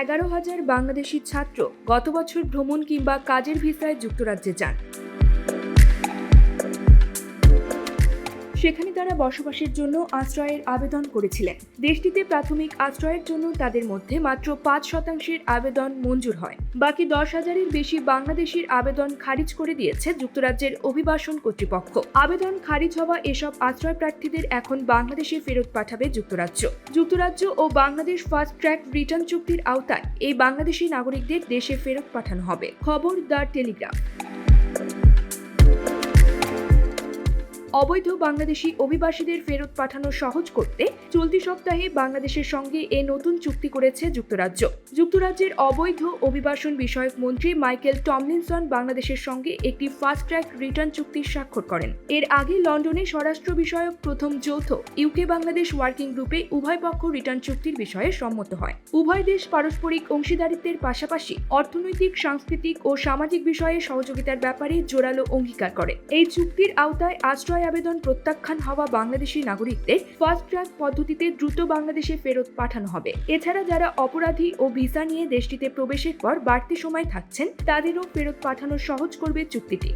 এগারো হাজার বাংলাদেশি ছাত্র গত বছর ভ্রমণ কিংবা কাজের ভিসায় যুক্তরাজ্যে যান। সেখানে তারা বসবাসের জন্য আশ্রয়ের আবেদন করেছিলেন। দেশটিতে প্রাথমিক আশ্রয়ের জন্য তাদের মধ্যে মাত্র পাঁচ শতাংশের আবেদন মঞ্জুর হয়। বাকি দশ হাজারের বেশি বাংলাদেশির আবেদন খারিজ করে দিয়েছে যুক্তরাজ্যের অভিবাসন কর্তৃপক্ষ। আবেদন খারিজ হওয়া এসব আশ্রয় প্রার্থীদের এখন বাংলাদেশে ফেরত পাঠাবে যুক্তরাজ্য। যুক্তরাজ্য ও বাংলাদেশ ফাস্ট ট্র্যাক রিটার্ন চুক্তির আওতায় এই বাংলাদেশি নাগরিকদের দেশে ফেরত পাঠানো হবে। খবর দ্য টেলিগ্রাফ অবৈধ বাংলাদেশি অভিবাসীদের ফেরত পাঠানো সহজ করতে চলতি সপ্তাহে বাংলাদেশের সঙ্গে এ নতুন চুক্তি করেছে যুক্তরাজ্য। যুক্তরাজ্যের অবৈধ অভিবাসন বিষয়ক মন্ত্রী মাইকেল টমলিনসন বাংলাদেশের সঙ্গে একটি ফাস্ট ট্র্যাক রিটার্ন চুক্তি স্বাক্ষর করেন। এর আগে লন্ডনে স্বরাষ্ট্র বিষয়ক প্রথম যৌথ ইউকে বাংলাদেশ ওয়ার্কিং গ্রুপে উভয় পক্ষ রিটার্ন চুক্তির বিষয়ে সম্মত হয়। উভয় দেশ পারস্পরিক অংশীদারিত্বের পাশাপাশি অর্থনৈতিক, সাংস্কৃতিক ও সামাজিক বিষয়ে সহযোগিতার ব্যাপারে জোরালো অঙ্গীকার করে। এই চুক্তির আওতায় আশ্রয় আবেদন প্রত্যাখ্যান হওয়া বাংলাদেশি নাগরিকদের ফার্স্ট ট্র্যাক পদ্ধতিতে দ্রুত বাংলাদেশে ফেরত পাঠানো হবে। এছাড়া যারা অপরাধী ও ভিসা নিয়ে দেশটিতে প্রবেশের পর বাড়তি সময় থাকছেন, তাদেরও ফেরত পাঠানো সহজ করবে চুক্তিটি।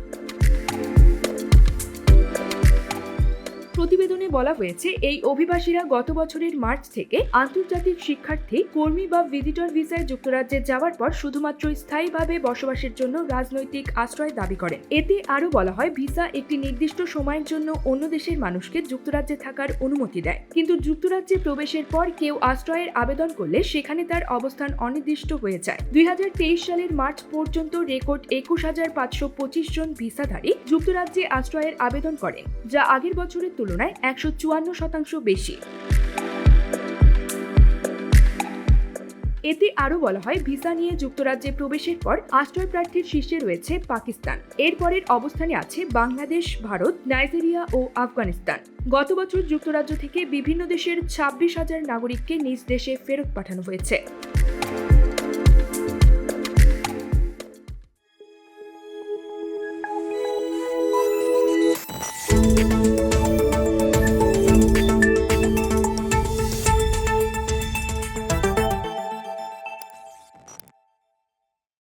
বলা হয়েছে, এই অভিবাসীরা গত বছরের মার্চ থেকে আন্তর্জাতিক শিক্ষার্থী, কর্মী বা ভিজিটর ভিসায় যুক্তরাজ্যে যাওয়ার পর শুধুমাত্র স্থায়ীভাবে বসবাসের জন্য রাজনৈতিক আশ্রয় দাবি করেন। এতে আরও বলা হয়, ভিসা একটি নির্দিষ্ট সময়ের জন্য অন্য দেশের মানুষকে যুক্তরাজ্যে থাকার অনুমতি দেয়। কিন্তু যুক্তরাজ্যে প্রবেশের পর কেউ আশ্রয়ের আবেদন করলে সেখানে তার অবস্থান অনির্দিষ্ট হয়ে যায়। দুই হাজার তেইশ সালের মার্চ পর্যন্ত রেকর্ড একুশ হাজার পাঁচশো পঁচিশ জন ভিসাধারী যুক্তরাজ্যে আশ্রয়ের আবেদন করেন, যা আগের বছরের তুলনায় একশো চুয়ান্ন শতাংশ বেশি। এতে আরও বলা হয়, ভিসা নিয়ে যুক্তরাজ্যে প্রবেশের পর আশ্রয় প্রার্থীর শীর্ষে রয়েছে পাকিস্তান। এরপরের অবস্থানে আছে বাংলাদেশ, ভারত, নাইজেরিয়া ও আফগানিস্তান। গত বছর যুক্তরাজ্য থেকে বিভিন্ন দেশের ছাব্বিশ হাজার নাগরিককে নিজ দেশে ফেরত পাঠানো হয়েছে।